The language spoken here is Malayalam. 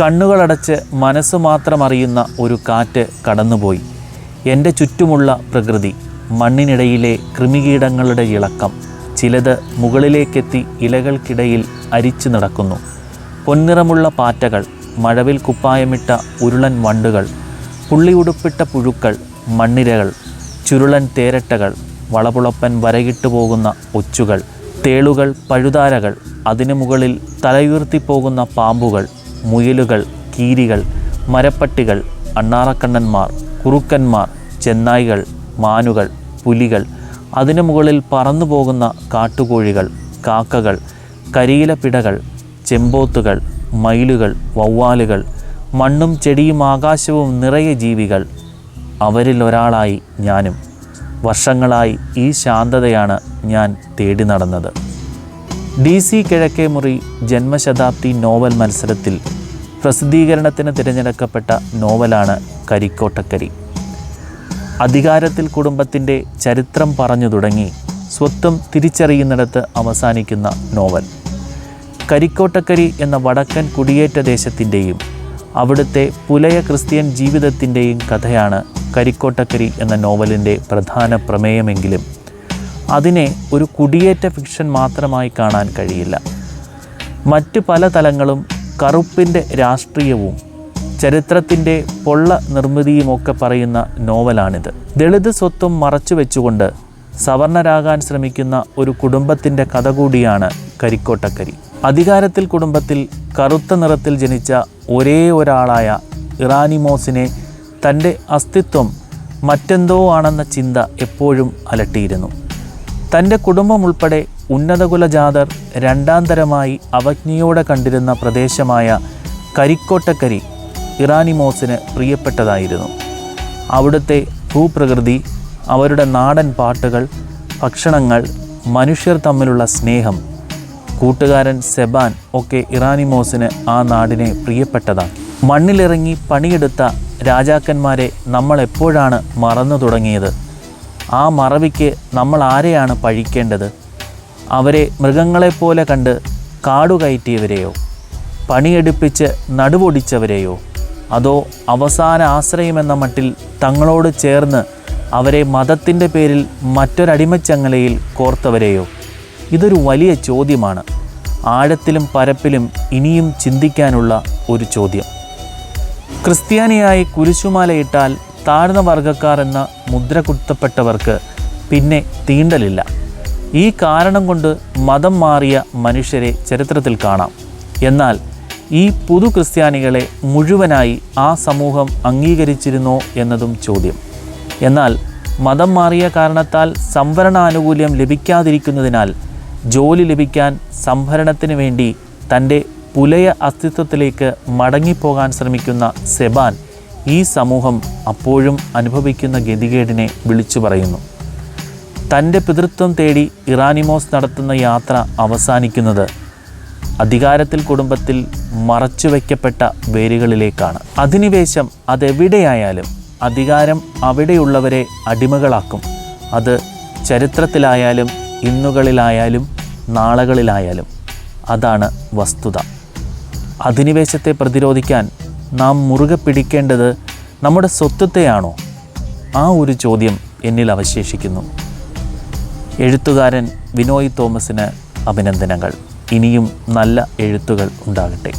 കണ്ണുകളടച്ച് മനസ്സ് മാത്രം അറിയുന്ന ഒരു കാറ്റ് കടന്നുപോയി. എന്റെ ചുറ്റുമുള്ള പ്രകൃതി മണ്ണിനിടയിലെ കൃമികീടങ്ങളുടെ ഇളക്കം ചിലത് മുകളിലേക്കെത്തി ഇലകൾക്കിടയിൽ അരിച്ചു നടക്കുന്നു. പൊന്നിറമുള്ള പാറ്റകൾ മഴവിൽ കുപ്പായമിട്ട ഉരുളൻ വണ്ടുകൾ പുള്ളിയുടുപ്പിട്ട പുഴുക്കൾ മണ്ണിരകൾ ചുരുളൻ തേരട്ടകൾ വളപുളപ്പൻ വരകിട്ടു പോകുന്ന ഒച്ചുകൾ തേളുകൾ പഴുതാരകൾ അതിനു മുകളിൽ തലയുയർത്തിപ്പോകുന്ന പാമ്പുകൾ മുയലുകൾ കീരികൾ മരപ്പട്ടികൾ അണ്ണാറക്കണ്ണന്മാർ കുറുക്കന്മാർ ചെന്നായികൾ മാനുകൾ പുലികൾ അതിനു മുകളിൽ പറന്നു പോകുന്ന കാട്ടുകോഴികൾ കാക്കകൾ കരിയിലപ്പിടകൾ ചെമ്പോത്തുകൾ മയിലുകൾ വവ്വാലുകൾ മണ്ണും ചെടിയും ആകാശവും നിറയെ ജീവികൾ. അവരിൽ ഒരാളായി ഞാനും. വർഷങ്ങളായി ഈ ശാന്തതയാണ് ഞാൻ തേടി നടന്നത്. ഡി സി കിഴക്കേ മുറി ജന്മശതാബ്ദി നോവൽ മത്സരത്തിൽ പ്രസിദ്ധീകരണത്തിന് തിരഞ്ഞെടുക്കപ്പെട്ട നോവലാണ് കരിക്കോട്ടക്കരി. അധികാരത്തിൽ കുടുംബത്തിന്റെ ചരിത്രം പറഞ്ഞു തുടങ്ങി സ്വത്വം തിരിച്ചറിയുന്നിടത്ത് അവസാനിക്കുന്ന നോവൽ. കരിക്കോട്ടക്കരി എന്ന വടക്കൻ കുടിയേറ്റ ദേശത്തിന്റെയും അവിടുത്തെ പുലയ ക്രിസ്ത്യൻ ജീവിതത്തിന്റെയും കഥയാണ് കരിക്കോട്ടക്കരി എന്ന നോവലിന്റെ പ്രധാന പ്രമേയമെങ്കിലും അതിനെ ഒരു കുടിയേറ്റ ഫിക്ഷൻ മാത്രമായി കാണാൻ കഴിയില്ല. മറ്റ് പല തലങ്ങളും കറുപ്പിന്റെ രാഷ്ട്രീയവും ചരിത്രത്തിന്റെ പൊള്ള നിർമ്മിതിയുമൊക്കെ പറയുന്ന നോവലാണിത്. ദളിത് സ്വത്വം മറച്ചു വെച്ചുകൊണ്ട് സവർണരാകാൻ ശ്രമിക്കുന്ന ഒരു കുടുംബത്തിന്റെ കഥ കൂടിയാണ് കരിക്കോട്ടക്കരി. അധികാരത്തിൽ കുടുംബത്തിൽ കറുത്ത നിറത്തിൽ ജനിച്ച ഒരേ ഒരാളായ ഇറാനിമോസിനെ തന്റെ അസ്തിത്വം മറ്റെന്തോ ആണെന്ന ചിന്ത എപ്പോഴും അലട്ടിയിരുന്നു. തന്റെ കുടുംബം ഉൾപ്പെടെ ഉന്നതകുലജാതർ രണ്ടാം തരമായി അവജ്ഞയോടെ കണ്ടിരുന്ന പ്രദേശമായ കരിക്കോട്ടക്കരി ഇറാനിമോസിന് പ്രിയപ്പെട്ടതായിരുന്നു. അവിടുത്തെ ഭൂപ്രകൃതി അവരുടെ നാടൻ പാട്ടുകൾ ഭക്ഷണങ്ങൾ മനുഷ്യർ തമ്മിലുള്ള സ്നേഹം കൂട്ടുകാരൻ സെബാൻ ഒക്കെ ഇറാനിമോസിന് ആ നാടിനെ പ്രിയപ്പെട്ടതാണ്. മണ്ണിലിറങ്ങി പണിയെടുത്ത രാജാക്കന്മാരെ നമ്മൾ എപ്പോഴാണ് മറന്നു തുടങ്ങിയത്? ആ മറവിക്ക് നമ്മൾ ആരെയാണ് പഴിക്കേണ്ടത്? അവരെ മൃഗങ്ങളെപ്പോലെ കണ്ട് കാടുകയറ്റിയവരെയോ പണിയെടുപ്പിച്ച് നടുവൊടിച്ചവരെയോ അതോ അവസാന ആശ്രയമെന്ന മട്ടിൽ തങ്ങളോട് ചേർന്ന് അവരെ മതത്തിന്റെ പേരിൽ മറ്റൊരടിമച്ചങ്ങലയിൽ കോർത്തവരെയോ? ഇതൊരു വലിയ ചോദ്യമാണ്. ആഴത്തിലും പരപ്പിലും ഇനിയും ചിന്തിക്കാനുള്ള ഒരു ചോദ്യം. ക്രിസ്ത്യാനിയായി കുരിശുമാലയിട്ടാൽ താഴ്ന്ന വർഗക്കാർ എന്ന മുദ്ര കുത്തപ്പെട്ടവർക്ക് പിന്നെ തീണ്ടലില്ല. ഈ കാരണം കൊണ്ട് മതം മാറിയ മനുഷ്യരെ ചരിത്രത്തിൽ കാണാം. എന്നാൽ ഈ പുതു ക്രിസ്ത്യാനികളെ മുഴുവനായി ആ സമൂഹം അംഗീകരിച്ചിരുന്നോ എന്നതും ചോദ്യം. എന്നാൽ മതം മാറിയ കാരണത്താൽ സംവരണാനുകൂല്യം ലഭിക്കാതിരിക്കുന്നതിനാൽ ജോലി ലഭിക്കാൻ സംഭരണത്തിന് വേണ്ടി തന്റെ പുലയ അസ്തിത്വത്തിലേക്ക് മടങ്ങിപ്പോകാൻ ശ്രമിക്കുന്ന സെബാൻ ഈ സമൂഹം അപ്പോഴും അനുഭവിക്കുന്ന ഗതികേടിനെ വിളിച്ചു പറയുന്നു. തന്റെ പിതൃത്വം തേടി ഇറാനിമോസ് നടത്തുന്ന യാത്ര അവസാനിക്കുന്നത് അധികാരത്തിൽ കുടുംബത്തിൽ മറച്ചു വയ്ക്കപ്പെട്ട വേരുകളിലേക്കാണ്. അധിനിവേശം അതെവിടെയായാലും അധികാരം അവിടെയുള്ളവരെ അടിമകളാക്കും. അത് ചരിത്രത്തിലായാലും ഇന്നുകളിലായാലും നാളകളിലായാലും അതാണ് വസ്തുത. അധിനിവേശത്തെ പ്രതിരോധിക്കാൻ നാം മുറുകെ പിടിക്കേണ്ടത് നമ്മുടെ സ്വത്വത്തെയാണോ? ആ ഒരു ചോദ്യം എന്നിൽ അവശേഷിക്കുന്നു. എഴുത്തുകാരൻ വിനോയ് തോമസിന് അഭിനന്ദനങ്ങൾ. ഇനിയും നല്ല എഴുത്തുകൾ ഉണ്ടാകട്ടെ.